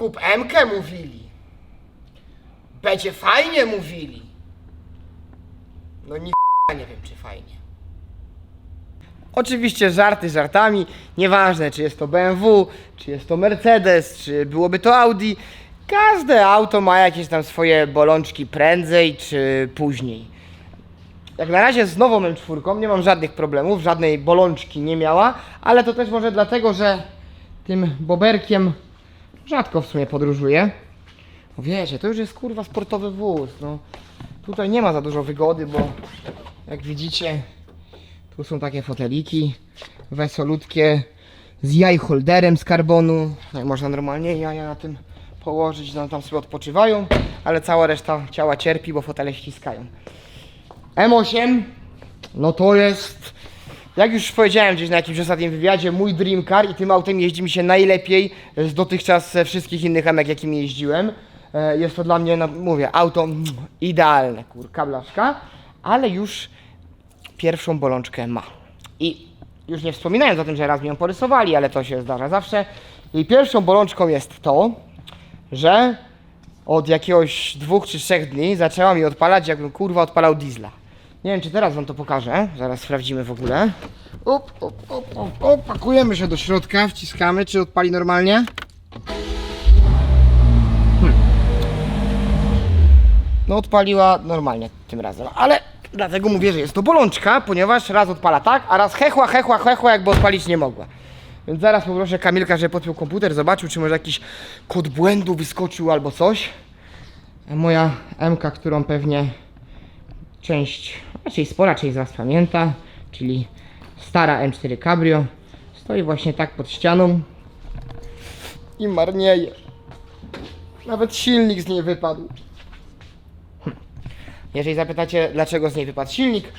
Kup Emkę mówili. Będzie fajnie mówili. No ni nie wiem czy fajnie. Oczywiście żarty żartami, nieważne czy jest to BMW, czy jest to Mercedes, czy byłoby to Audi. Każde auto ma jakieś tam swoje bolączki prędzej czy później. Jak na razie z nową M4 nie mam żadnych problemów, żadnej bolączki nie miała, ale to też może dlatego, że tym boberkiem rzadko w sumie podróżuję. No wiecie, to już jest kurwa sportowy wóz, no. Tutaj nie ma za dużo wygody, bo jak widzicie, tu są takie foteliki wesolutkie z jajholderem z karbonu. No i można normalnie jaja na tym położyć, no tam sobie odpoczywają, ale cała reszta ciała cierpi, bo fotele ściskają. M8, no to jest, jak już powiedziałem gdzieś na jakimś ostatnim wywiadzie, mój dream car i tym autem jeździ mi się najlepiej z dotychczas wszystkich innych emek, jakimi jeździłem. E, Jest to dla mnie, no, mówię, auto idealne, kurka blaszka, ale już pierwszą bolączkę ma. I już nie wspominając o tym, że raz mi ją porysowali, ale to się zdarza zawsze. Jej pierwszą bolączką jest to, że od jakiegoś dwóch czy trzech dni zaczęła mi odpalać, jakbym kurwa odpalał diesla. Nie wiem, czy teraz wam to pokażę. Zaraz sprawdzimy w ogóle. Up, up, up, up, up. Pakujemy się do środka, wciskamy, czy odpali normalnie. Hmm. No odpaliła normalnie tym razem, ale dlatego mówię, że jest to bolączka, ponieważ raz odpala tak, a raz hechła, hechła, hechła, jakby odpalić nie mogła. Więc zaraz poproszę Kamilka, żeby podpiął komputer, zobaczył, czy może jakiś kod błędu wyskoczył albo coś. Moja MK, którą pewnie część, raczej spora część z Was pamięta, czyli stara M4 Cabrio, stoi właśnie tak pod ścianą i marnieje. Nawet silnik z niej wypadł. Jeżeli zapytacie, dlaczego z niej wypadł silnik,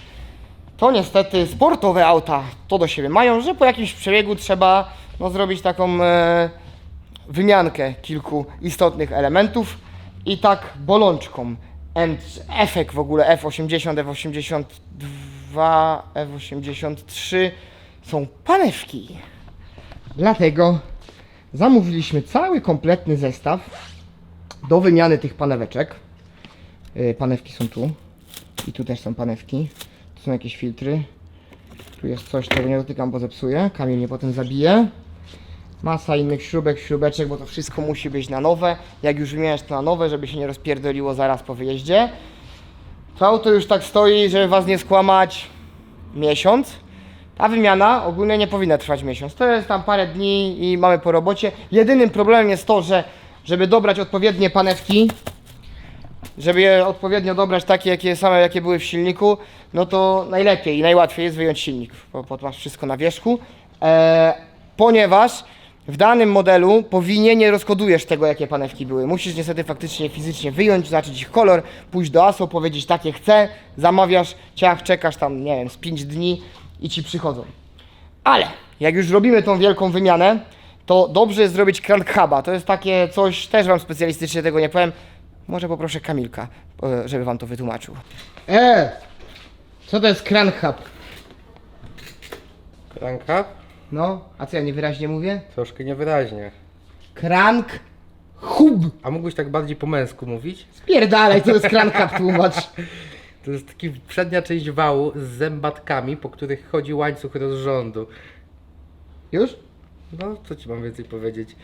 to niestety sportowe auta to do siebie mają, że po jakimś przebiegu trzeba no, zrobić taką e, wymiankę kilku istotnych elementów i tak bolączką. Efekt w ogóle F80, F82, F83 są panewki. Dlatego zamówiliśmy cały kompletny zestaw do wymiany tych paneweczek. Y, Panewki są tu i tu też są panewki. Tu są jakieś filtry. Tu jest coś, czego nie dotykam, bo zepsuję. Kamień mnie potem zabije. Masa innych śrubek, śrubeczek, bo to wszystko musi być na nowe. Jak już wymieniasz to na nowe, żeby się nie rozpierdoliło zaraz po wyjeździe. To auto już tak stoi, żeby was nie skłamać, miesiąc. Ta wymiana ogólnie nie powinna trwać miesiąc. To jest tam parę dni i mamy po robocie. Jedynym problemem jest to, że żeby dobrać odpowiednie panewki, żeby je odpowiednio dobrać takie, jakie same, jakie były w silniku, no to najlepiej i najłatwiej jest wyjąć silnik, bo, bo masz wszystko na wierzchu, e, ponieważ w danym modelu powinien nie rozkodujesz tego, jakie panewki były. Musisz niestety faktycznie fizycznie wyjąć, zobaczyć ich kolor, pójść do ASO, powiedzieć takie chcę, zamawiasz, ciach, czekasz tam, nie wiem, z 5 dni i ci przychodzą. Ale jak już robimy tą wielką wymianę, to dobrze jest zrobić crank huba. To jest takie coś, też wam specjalistycznie tego nie powiem. Może poproszę Kamilka, e, żeby wam to wytłumaczył. E, co to jest crank hub? No, a co ja niewyraźnie mówię? Troszkę niewyraźnie. Crank hub. A mógłbyś tak bardziej po męsku mówić? Spierdalaj, to jest crank hub, tłumacz. To jest taki przednia część wału z zębatkami, po których chodzi łańcuch rozrządu. Już? No, co ci mam więcej powiedzieć?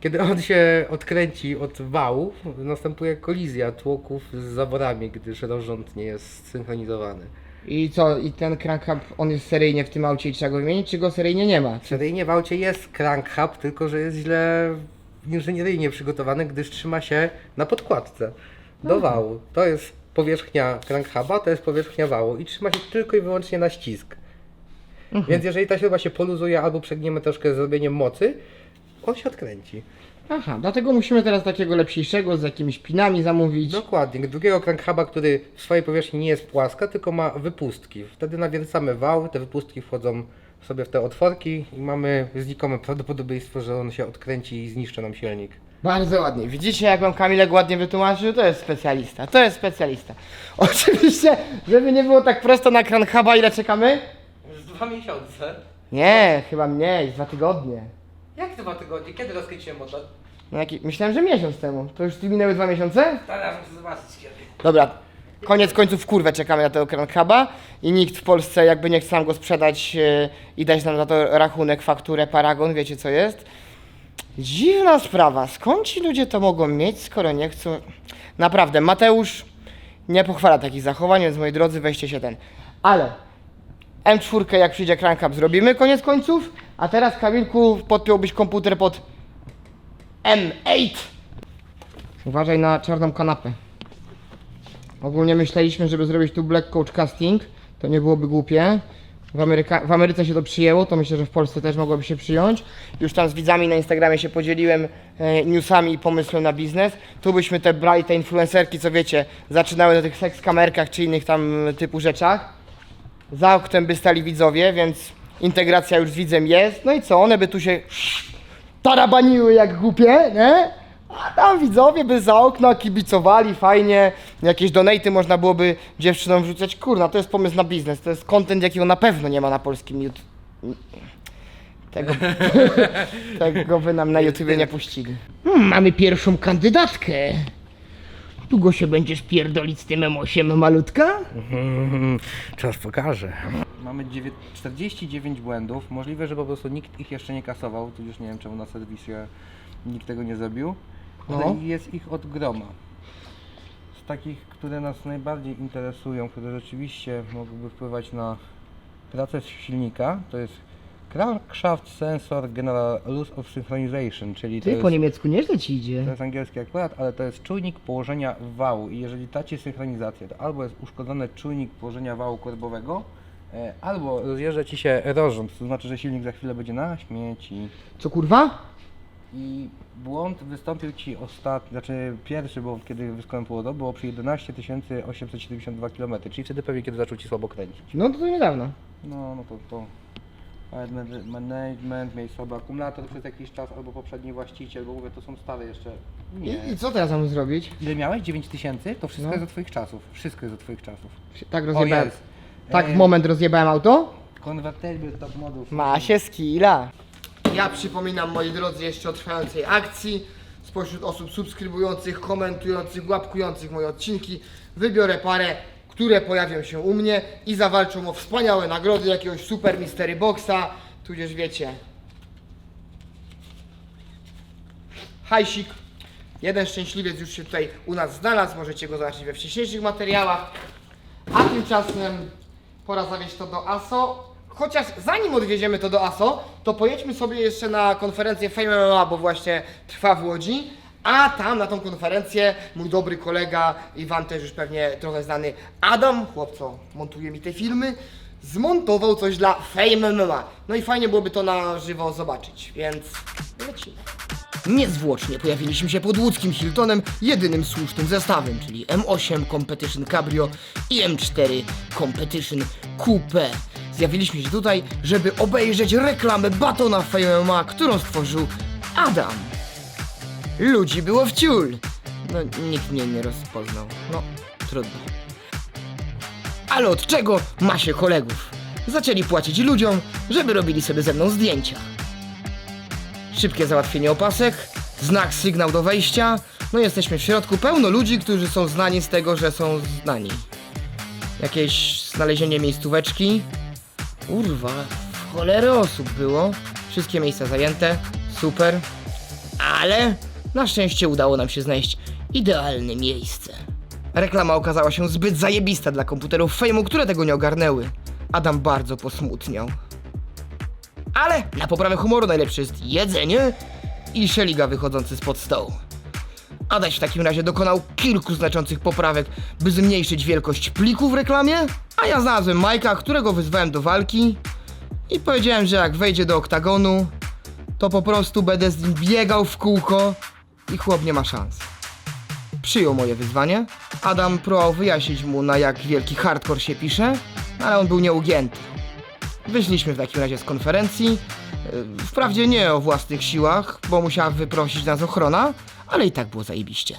Kiedy on się odkręci od wału, następuje kolizja tłoków z zaworami, gdyż rozrząd nie jest synchronizowany. I co, i ten crank hub, on jest seryjnie w tym aucie i trzeba go wymienić, czy go seryjnie nie ma? Seryjnie w aucie jest crank hub, tylko że jest źle inżynieryjnie przygotowany, gdyż trzyma się na podkładce do wału. To jest powierzchnia crank huba, to jest powierzchnia wału i trzyma się tylko i wyłącznie na ścisk. Więc jeżeli ta śruba się poluzuje albo przegniemy troszkę zrobieniem mocy, on się odkręci. Aha, dlatego musimy teraz takiego lepszego z jakimiś pinami zamówić. Dokładnie. Drugiego crank huba, który w swojej powierzchni nie jest płaska, tylko ma wypustki. Wtedy nawiercamy wał, te wypustki wchodzą sobie w te otworki i mamy znikome prawdopodobieństwo, że on się odkręci i zniszczy nam silnik. Bardzo ładnie. Widzicie, jak wam Kamilek ładnie wytłumaczył? To jest specjalista. To jest specjalista. Oczywiście, żeby nie było tak prosto na kran huba, ile czekamy? Już dwa miesiące. Nie, chyba mniej, dwa tygodnie. Jak dwa tygodnie? Kiedy rozkręciłem motor? No jaki... Myślałem, że miesiąc temu. To już minęły dwa miesiące? Teraz muszę zobaczyć kiedy. Dobra, koniec końców kurwę czekamy na tego Grand Huba i nikt w Polsce jakby nie chce nam go sprzedać e, i dać nam za to rachunek, fakturę, paragon, wiecie co jest? Dziwna sprawa, skąd ci ludzie to mogą mieć, skoro nie chcą... Naprawdę, Mateusz nie pochwala takich zachowań, więc moi drodzy, weźcie się ten. Ale M4 jak przyjdzie Crank Hub zrobimy koniec końców, a teraz Kamilku podpiąłbyś komputer pod M8. Uważaj na czarną kanapę. Ogólnie myśleliśmy, żeby zrobić tu Black Coach Casting. To nie byłoby głupie. W, Ameryka- w Ameryce się to przyjęło, to myślę, że w Polsce też mogłoby się przyjąć. Już tam z widzami na Instagramie się podzieliłem e, newsami i pomysłem na biznes. Tu byśmy te brali te influencerki, co wiecie, zaczynały na tych seks kamerkach czy innych tam typu rzeczach. Za oknem by stali widzowie, więc integracja już z widzem jest. No i co, one by tu się tarabaniły jak głupie, nie? A tam widzowie by za okna kibicowali fajnie, jakieś donaty można byłoby dziewczynom wrzucać. Kurna, to jest pomysł na biznes, to jest content, jakiego na pewno nie ma na polskim YouTube. Tego, tego by nam na YouTubie nie puścili. Hmm, mamy pierwszą kandydatkę. Długo się będziesz pierdolić z tym M8 malutka? Czas pokaże. Mamy dziewię- 49 błędów. Możliwe, że po prostu nikt ich jeszcze nie kasował. Tu już nie wiem czemu na serwisie nikt tego nie zrobił. Ale No. jest ich od groma. Z takich, które nas najbardziej interesują, które rzeczywiście mogłyby wpływać na pracę silnika, to jest Crankshaft Sensor General Loss of Synchronization, czyli to Ty jest... po niemiecku nieźle ci idzie. To jest angielski akurat, ale to jest czujnik położenia wału i jeżeli dacie synchronizację, to albo jest uszkodzony czujnik położenia wału korbowego, e, albo rozjeżdża Ci się rozrząd, to znaczy, że silnik za chwilę będzie na śmieci. Co kurwa? I błąd wystąpił Ci ostatni, znaczy pierwszy błąd, kiedy wystąpiło to, było przy 11 872 km, czyli wtedy pewnie kiedy zaczął Ci słabo kręcić. No to, to niedawno. No, no to to management- sobie akumulator przez jakiś czas, albo poprzedni właściciel, bo mówię, to są stare jeszcze. Nie. I, I co teraz mam zrobić? Ile miałeś? 9 tysięcy? To wszystko No. jest od Twoich czasów. Wszystko jest od Twoich czasów. Tak rozjebałem. jest. Tak E, w moment rozjebałem auto? Convertible top model. Ma się skilla. Ja przypominam moi drodzy jeszcze o trwającej akcji. Spośród osób subskrybujących, komentujących, łapkujących moje odcinki wybiorę parę, które pojawią się u mnie i zawalczą o wspaniałe nagrody jakiegoś super mystery boxa, tudzież wiecie. Hajsik. Jeden szczęśliwiec już się tutaj u nas znalazł, możecie go zobaczyć we wcześniejszych materiałach. A tymczasem pora zawieźć to do ASO. Chociaż zanim odwieziemy to do ASO, to pojedźmy sobie jeszcze na konferencję Fame MMA, bo właśnie trwa w Łodzi. A tam na tą konferencję mój dobry kolega, Iwan też już pewnie trochę znany, Adam, chłopco, montuje mi te filmy, zmontował coś dla Fame MMA. No i fajnie byłoby to na żywo zobaczyć, więc lecimy. Niezwłocznie pojawiliśmy się pod łódzkim Hiltonem, jedynym słusznym zestawem, czyli M8 Competition Cabrio i M4 Competition Coupe. Zjawiliśmy się tutaj, żeby obejrzeć reklamę batona Fame MMA, którą stworzył Adam. Ludzi było w ciul. No, nikt mnie nie rozpoznał. No, trudno. Ale od czego ma się kolegów? Zaczęli płacić ludziom, żeby robili sobie ze mną zdjęcia. Szybkie załatwienie opasek, znak, sygnał do wejścia. No jesteśmy w środku, pełno ludzi, którzy są znani z tego, że są znani. Jakieś znalezienie miejscóweczki. Urwa, w cholerę osób było. Wszystkie miejsca zajęte, super. Ale na szczęście udało nam się znaleźć idealne miejsce. Reklama okazała się zbyt zajebista dla komputerów fejmu, które tego nie ogarnęły. Adam bardzo posmutniał. Ale na poprawę humoru najlepsze jest jedzenie i szeliga wychodzący spod stołu. Adaś w takim razie dokonał kilku znaczących poprawek, by zmniejszyć wielkość pliku w reklamie, a ja znalazłem Majka, którego wyzwałem do walki i powiedziałem, że jak wejdzie do oktagonu, to po prostu będę z nim biegał w kółko i chłop nie ma szans. Przyjął moje wyzwanie. Adam próbował wyjaśnić mu, na jak wielki hardcore się pisze, ale on był nieugięty. Wyszliśmy w takim razie z konferencji. Yy, Wprawdzie nie o własnych siłach, bo musiała wyprosić nas ochrona, ale i tak było zajebiście.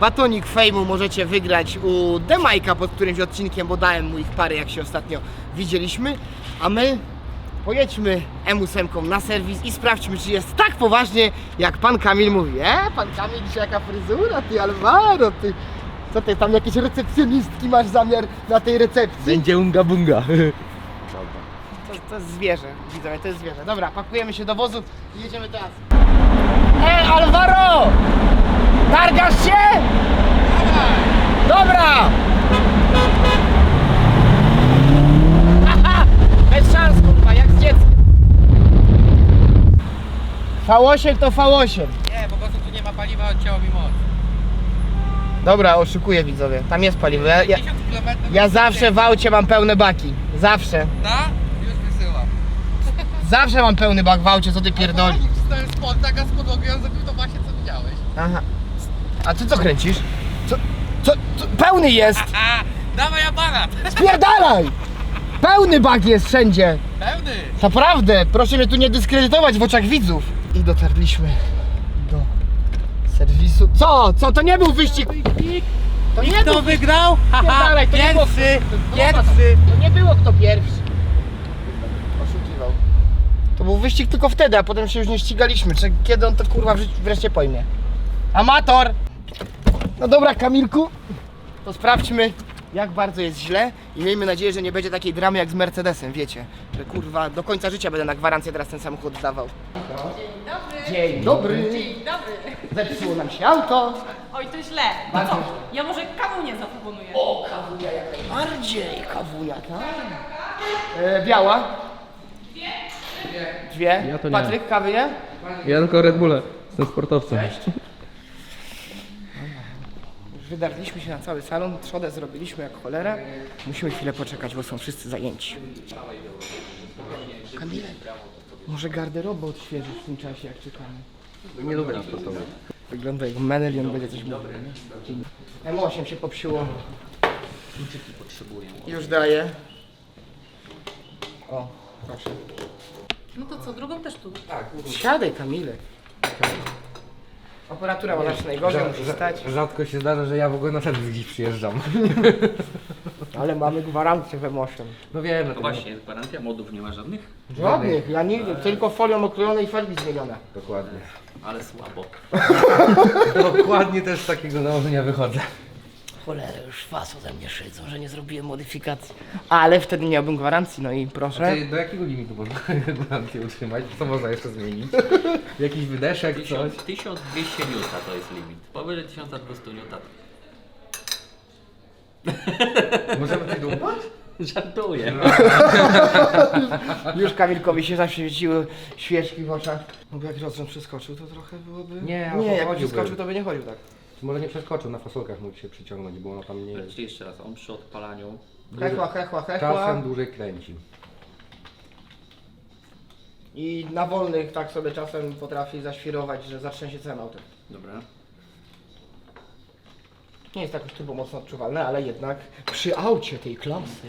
Batonik fejmu możecie wygrać u Demajka pod którymś odcinkiem, bo dałem mu ich parę, jak się ostatnio widzieliśmy. A my pojedźmy M8 na serwis i sprawdźmy, czy jest tak poważnie, jak pan Kamil mówi. E, pan Kamil dzisiaj jaka fryzura, ty Alvaro, ty... Co ty, tam jakieś recepcjonistki masz zamiar na tej recepcji? Będzie unga bunga. To, to jest zwierzę, widzowie, to jest zwierzę. Dobra, pakujemy się do wozu i jedziemy teraz. Ej, Alvaro! Targasz się? Dobra! Haha, bez szans, kurwa, jak z dzieckiem. V8 to V8. Nie, po prostu tu nie ma paliwa, odcięło mi moc. Dobra, oszukuję widzowie, tam jest paliwo. Ja, ja, 1000 km. ja zawsze w aucie mam pełne baki. Zawsze. Da? Już wysyłam. Zawsze mam pełny bak w aucie, co ty pierdolisz. To jest spod, taka z zrobił to właśnie co widziałeś. Aha. A ty co kręcisz? Co? Co? co? Pełny jest! A, dawaj aparat! Spierdalaj! Pełny bak jest wszędzie! Pełny! Naprawdę, proszę mnie tu nie dyskredytować w oczach widzów. I dotarliśmy do serwisu. Co? Co? To nie był wyścig! To nie był wygrał? Spierdalaj, to nie było- Pierwszy! to- Pierwszy! To nie było kto pierwszy. Oszukiwał. To był wyścig tylko wtedy, a potem się już nie ścigaliśmy. Czy kiedy on to kurwa w życiu wreszcie pojmie? Amator! No dobra, Kamilku, to sprawdźmy, jak bardzo jest źle i miejmy nadzieję, że nie będzie takiej dramy jak z Mercedesem, wiecie, że kurwa do końca życia będę na gwarancję teraz ten samochód dawał. Dzień dobry. Dzień dobry. Zepsuło nam się auto. Oj, to źle. No co? Ja może kawunię zaproponuję. O, kawuja jak najbardziej, kawuja, tak? E, biała? Dwie. Dwie? Ja to nie. Patryk, kawy nie? Ja tylko Red Bulle. Jestem sportowcem. Już wydarliśmy się na cały salon, trzodę zrobiliśmy jak cholera. Musimy chwilę poczekać, bo są wszyscy zajęci. Kamile, może garderobę odświeżysz w tym czasie, jak czekamy. Nie lubię na sposobu. Wygląda jak menel i on będzie coś mówił. nie? M8 się popsiło. Już daję. O, proszę. No to co, drugą też tu. Siadaj Kamile. Operatura ma zawsze najgorzej, musi stać. Rzadko się zdarza, że ja w ogóle na serwis dziś przyjeżdżam. Ale mamy gwarancję w M8. No wiem, no To właśnie, jest gwarancja, modów nie ma żadnych, Żadnych, ja nigdy, tylko folią oklejone i farbi zmienione. Dokładnie. ale słabo. Dokładnie też z takiego założenia wychodzę. Cholera, już was ode mnie szydzą, że nie zrobiłem modyfikacji. Ale wtedy nie miałbym gwarancji, no i proszę. Ty, do jakiego limitu można gwarancję utrzymać? Co można jeszcze zmienić? Jakiś wydeszek, coś? 1000, 1200 Newta to jest limit. Powyżej 1200 Newta. Możemy coś dłupać? Żartuję. Już Kamilkowi się zaświeciły świeczki w oczach. No bo jak rozrząd przeskoczył, to trochę byłoby... Nie, nie jak przeskoczył, to by nie chodził tak. Może nie przeskoczył, na fasolkach mógł się przyciągnąć, bo ono tam nie... Czyli jeszcze raz, on przy odpalaniu Hechła, hechła, hechła. Czasem dłużej kręci. I na wolnych tak sobie czasem potrafi zaświrować, że zatrzęsie całym autem. Dobra. Nie jest tak już turbo mocno odczuwalne, ale jednak przy aucie tej klasy.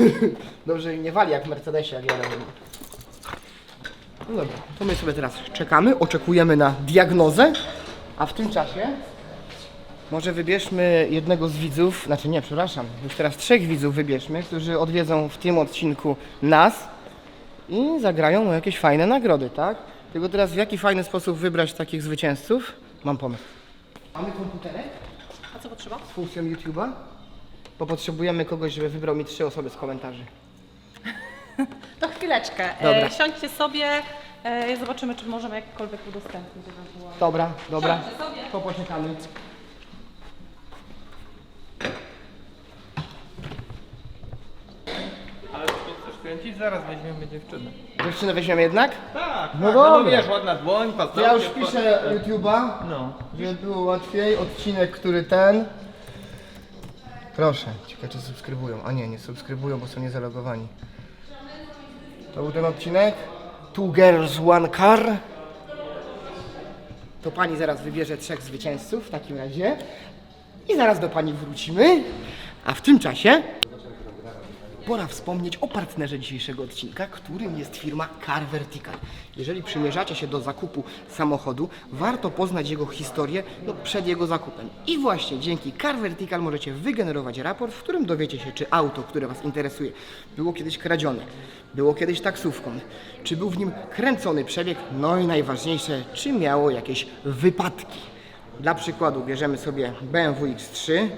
Dobrze nie wali jak w Mercedesie, jak jadę. No dobra, to my sobie teraz czekamy, oczekujemy na diagnozę, a w tym czasie może wybierzmy jednego z widzów, znaczy nie, przepraszam, już teraz trzech widzów wybierzmy, którzy odwiedzą w tym odcinku nas i zagrają o jakieś fajne nagrody, tak? Tylko teraz w jaki fajny sposób wybrać takich zwycięzców? Mam pomysł. Mamy komputerek? A co potrzeba? z funkcją YouTube'a? Bo potrzebujemy kogoś, żeby wybrał mi trzy osoby z komentarzy. To chwileczkę. Dobra. E, siądźcie sobie. E, zobaczymy, czy możemy jakkolwiek udostępnić ewentualnie. Dobra, dobra. Siądźcie sobie. To poczekamy. Ale tu chcesz kręcić? Zaraz weźmiemy dziewczynę. Dziewczynę weźmiemy jednak? Tak, No no, dobra. no wiesz, ładna dłoń, To paznokcie. ja już piszę YouTube'a, No. żeby było łatwiej. Odcinek, który ten. Proszę. Ciekawe, czy subskrybują. A nie, nie subskrybują, bo są niezalogowani. To był ten odcinek. Two girls, one car. To pani zaraz wybierze trzech zwycięzców w takim razie. I zaraz do pani wrócimy. A w tym czasie pora wspomnieć o partnerze dzisiejszego odcinka, którym jest firma Car Vertical. Jeżeli przymierzacie się do zakupu samochodu, warto poznać jego historię no, przed jego zakupem. I właśnie dzięki Car Vertical możecie wygenerować raport, w którym dowiecie się, czy auto, które Was interesuje, było kiedyś kradzione, było kiedyś taksówką, czy był w nim kręcony przebieg, no i najważniejsze, czy miało jakieś wypadki. Dla przykładu bierzemy sobie BMW X3,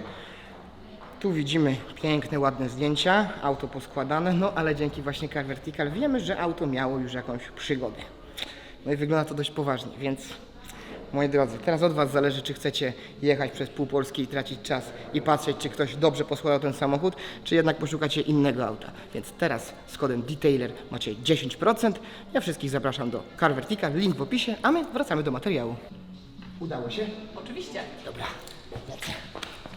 tu widzimy piękne, ładne zdjęcia, auto poskładane, no ale dzięki właśnie Car Vertical wiemy, że auto miało już jakąś przygodę. No i wygląda to dość poważnie, więc moi drodzy, teraz od Was zależy, czy chcecie jechać przez pół Polski i tracić czas i patrzeć, czy ktoś dobrze poskładał ten samochód, czy jednak poszukacie innego auta. Więc teraz z kodem Detailer macie 10%. Ja wszystkich zapraszam do Car Vertical, link w opisie, a my wracamy do materiału. Udało się? Oczywiście. Dobra.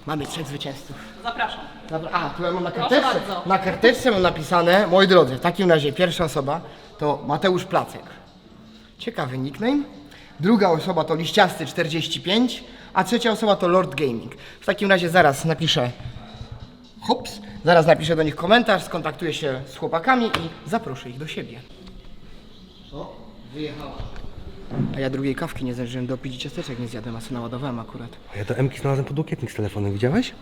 Mamy trzech zwycięzców. Zapraszam. Dobra, a, tu ja mam na karteczce. bardzo. Na karteczce mam napisane, moi drodzy, w takim razie pierwsza osoba to Mateusz Placek. Ciekawy nickname. Druga osoba to Liściasty 45, a trzecia osoba to Lord Gaming. W takim razie zaraz napiszę hops, zaraz napiszę do nich komentarz, skontaktuję się z chłopakami i zaproszę ich do siebie. O, wyjechała. A ja drugiej kawki nie zdążyłem dopić i ciasteczek nie zjadłem, a co naładowałem akurat. Ja to Emki znalazłem pod łokietnik z telefonem, widziałeś?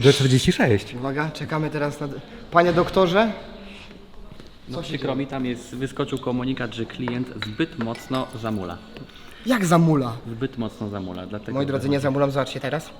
Do 46. Uwaga, czekamy teraz na... Panie doktorze, No przykro mi, tam jest, wyskoczył komunikat, że klient zbyt mocno zamula. jak zamula? Zbyt mocno zamula, dlatego... Moi drodzy, nie zamulam, zobaczcie teraz.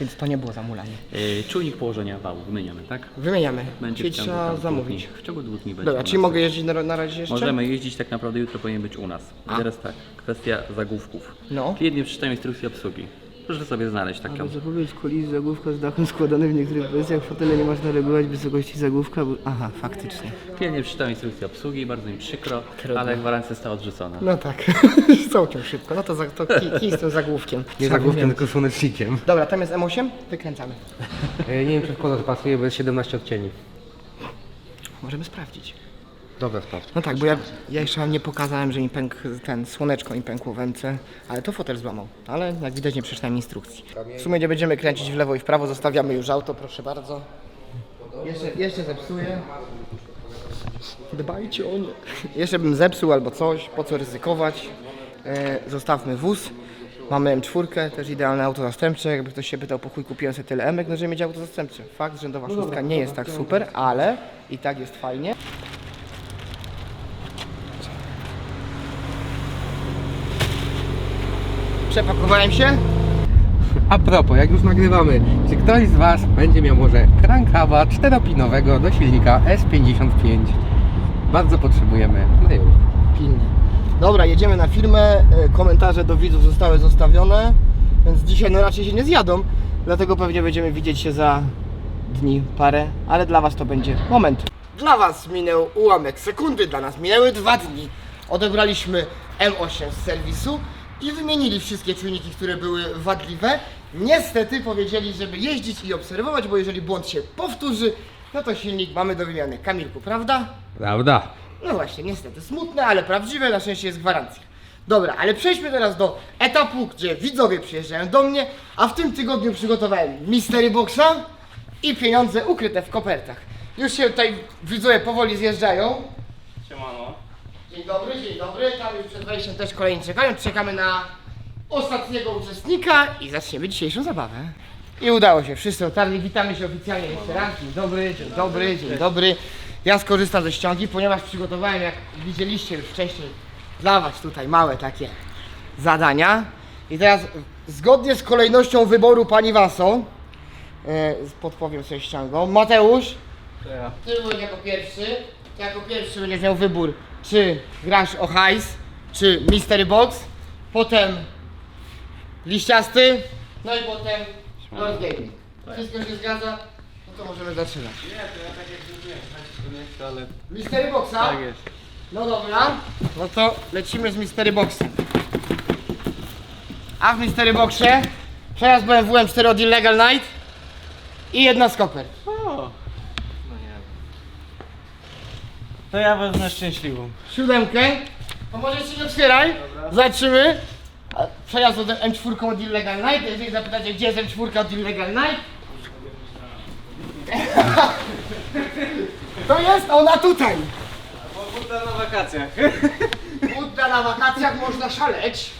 Więc to nie było zamulanie. Yy, czujnik położenia wału wymieniamy, tak? Wymieniamy, Będzie czyli w ciągu trzeba tam dwóch zamówić. dni. W ciągu dwóch dni będzie. Dobra, u czyli nas. mogę jeździć na, na razie jeszcze? Możemy jeździć tak naprawdę jutro powinien być u nas. I teraz tak, kwestia zagłówków. No. Klient nie przeczytał instrukcji obsługi. Proszę sobie znaleźć taką. Zapowiedź kolizji zagłówka z dachem składany w niektórych wersjach fotele nie można regulować wysokości zagłówka, bo... Aha, faktycznie. Klient nie przeczytał instrukcji obsługi, bardzo mi przykro, ale gwarancja została odrzucona. No tak, całkiem szybko. No to, za, to kij, kij z tym zagłówkiem. Nie zagłówkiem, tylko słonecznikiem. Dobra, tam jest M8, wykręcamy. E, Nie wiem, czy w kolor pasuje, bo jest 17 odcieni. Możemy sprawdzić. Dobra, sprawdź. No tak, bo ja, ja jeszcze wam nie pokazałem, że mi pękł ten słoneczko mi pękło w ręce, ale to fotel złamał. Ale jak widać nie przeczytałem instrukcji. W sumie nie będziemy kręcić w lewo i w prawo, zostawiamy już auto, proszę bardzo. Jeszcze, jeszcze zepsuję. Dbajcie o nie. Jeszcze bym zepsuł albo coś, po co ryzykować. E, zostawmy wóz. Mamy M4, też idealne auto zastępcze. Jakby ktoś się pytał, po chuj kupiłem sobie tyle emek, no żeby mieć auto zastępcze. Fakt, że nowa szóstka nie jest tak super, ale i tak jest fajnie. Przepakowałem się. A propos, jak już nagrywamy, czy ktoś z Was będzie miał może krankawa czteropinowego do silnika S55? Bardzo potrzebujemy materiału. Pilnie. Dobra, jedziemy na firmę. E, Komentarze do widzów zostały zostawione, więc dzisiaj no raczej się nie zjadą. Dlatego pewnie będziemy widzieć się za dni, parę, ale dla Was to będzie moment. Dla Was minął ułamek sekundy, dla nas minęły dwa dni. Odebraliśmy M8 z serwisu i wymienili wszystkie czujniki, które były wadliwe. Niestety powiedzieli, żeby jeździć i obserwować, bo jeżeli błąd się powtórzy, no to silnik mamy do wymiany. Kamilku, prawda? Prawda? No właśnie, niestety smutne, ale prawdziwe, na szczęście jest gwarancja. Dobra, ale przejdźmy teraz do etapu, gdzie widzowie przyjeżdżają do mnie, a w tym tygodniu przygotowałem Mystery Boxa i pieniądze ukryte w kopertach. Już się tutaj widzowie powoli zjeżdżają. Siemano. Dzień dobry, dzień dobry. Tam już przed wejściem też kolejni czekają. Czekamy na ostatniego uczestnika i zaczniemy dzisiejszą zabawę. I udało się, wszyscy otarli. Witamy się oficjalnie jeszcze raz. Dzień dobry, dzień dobry, dzień dobry. Ja skorzystam ze ściągi, ponieważ przygotowałem, jak widzieliście już wcześniej, dla Was tutaj małe takie zadania. I teraz zgodnie z kolejnością wyboru Pani Waso, e, podpowiem sobie ściągą, Mateusz, ty byłeś jako pierwszy. Ty jako pierwszy będziesz miał wybór, czy grasz o hajs, czy mystery box, potem liściasty, no i potem Lord Gaming. Wszystko się zgadza? No to możemy zaczynać. Nie, to ja tak jak mówiłem, to nie chcę, ale... Mystery boxa? Tak jest. No dobra, no to lecimy z mystery boxem. A w mystery boxie przejazd BMW M4 od Illegal Night i jedna z kopert. To ja wezmę szczęśliwą. siódemkę. To może się nie otwieraj. Zobaczymy. A przejazd od M4 od Illegal Night. Jeżeli zapytacie, gdzie jest M4 od Illegal Night, to jest ona tutaj. Buda na wakacjach. Budda na wakacjach można szaleć.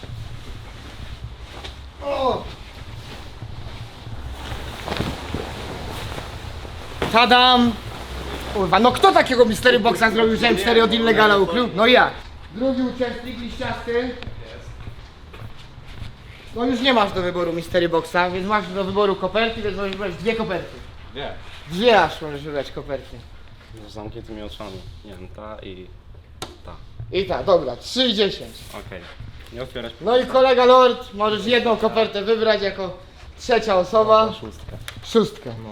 O! Tadam! Kurwa, no kto takiego Mystery Boxa zrobił, że M4 od Illegala ukrył? No ja. Drugi uczestnik, liściasty. No już nie masz do wyboru Mystery Boxa, więc masz do wyboru koperty, więc możesz wybrać dwie koperty. Wie. Dwie aż możesz wybrać koperty. Z zamkniętymi oczami. Nie wiem, ta i ta. I tak, dobra, 3 i 10. Okej. Nie otwierać No i kolega Lord, możesz jedną kopertę wybrać jako trzecia osoba. szóstkę. Szóstkę. No.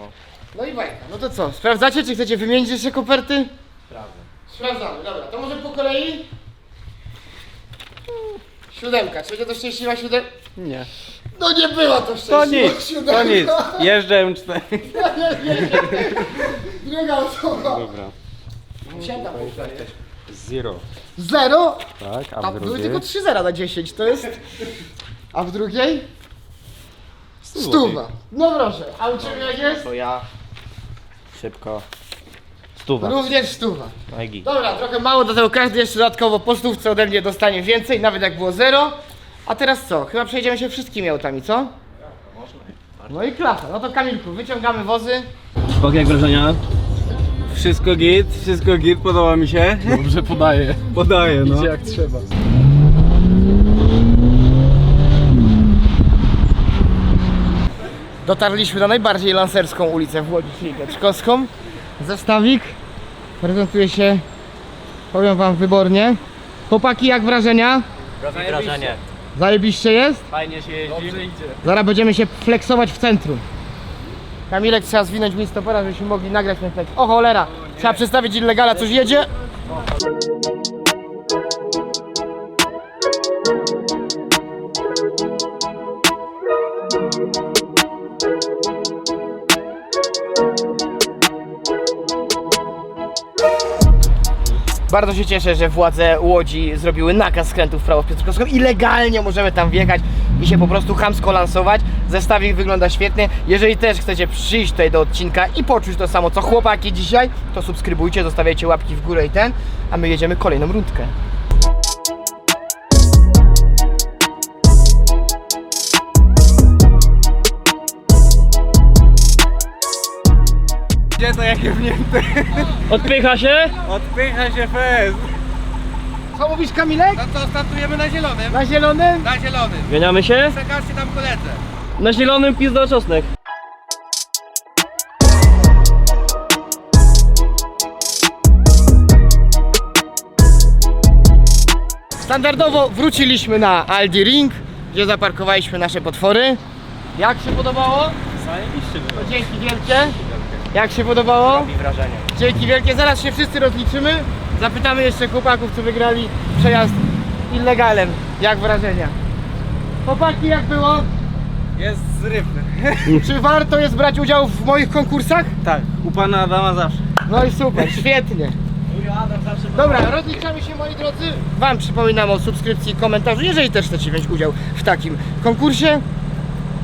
No i bajka. No to co, sprawdzacie, czy chcecie wymienić jeszcze koperty? Prawda. Sprawdzamy, dobra. To może po kolei? Siódemka, czy będzie to szczęśliwa siódemka? Nie. No nie była to To szczęśliwa nic, siódemka. to nic. Jeżdżę M4. Druga osoba. Dobra. Siadam. Zero. Zero? Tak, a Tam w były drugiej? tylko 3 zera na 10, to jest... A w drugiej? Stuwa. No proszę, a u Ciebie jak jest? To ja. Szybko. Stuwa. Również stuwa. Egi. Dobra, trochę mało, dlatego każdy jeszcze dodatkowo po stówce ode mnie dostanie więcej, nawet jak było zero. A teraz co? Chyba przejdziemy się wszystkimi autami, co? No i klasa. No to Kamilku, wyciągamy wozy. Bok jak wrażenia? Wszystko git, wszystko git, podoba mi się. Dobrze podaje. Podaję, no. Idzie jak trzeba. Dotarliśmy na najbardziej lanserską ulicę w Łodzi, czyli Kaczkowską. Zestawik prezentuje się, powiem wam, wybornie. Chłopaki, jak wrażenia? Wrażenie. Zajebiście jest? Fajnie się jeździ. Dobrze idzie. Zaraz będziemy się flexować w centrum. Kamilek trzeba zwinąć mi stopera, żebyśmy mogli nagrać ten flex. O cholera! Trzeba przedstawić illegala, coś jedzie. Bardzo się cieszę, że władze Łodzi zrobiły nakaz skrętów w prawo w Piotrkowską i legalnie możemy tam wjechać i się po prostu chamsko lansować. Zestawik wygląda świetnie. Jeżeli też chcecie przyjść tutaj do odcinka i poczuć to samo co chłopaki dzisiaj, to subskrybujcie, zostawiajcie łapki w górę i ten, a my jedziemy kolejną rundkę. Wnięte? Odpycha się? Odpycha się fez. Co mówisz Kamilek? No to startujemy na zielonym. Na zielonym? Na zielonym. Zmieniamy się? Przekażcie tam koledze. Na zielonym pizda czosnek. Standardowo wróciliśmy na Aldi Ring, gdzie zaparkowaliśmy nasze potwory. Jak się podobało? Zajebiście było. To dzięki wielkie. Jak się podobało? Robi wrażenie. Dzięki wielkie, zaraz się wszyscy rozliczymy. Zapytamy jeszcze chłopaków, co wygrali przejazd illegalem. Jak wrażenia? Chłopaki, jak było? Jest zrywny. Czy warto jest brać udział w moich konkursach? Tak, u pana Adama zawsze. No i super, świetnie. Dobra, rozliczamy się moi drodzy. Wam przypominam o subskrypcji i komentarzu, jeżeli też chcecie wziąć udział w takim konkursie.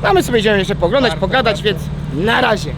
A my sobie idziemy jeszcze poglądać, pogadać, więc na razie.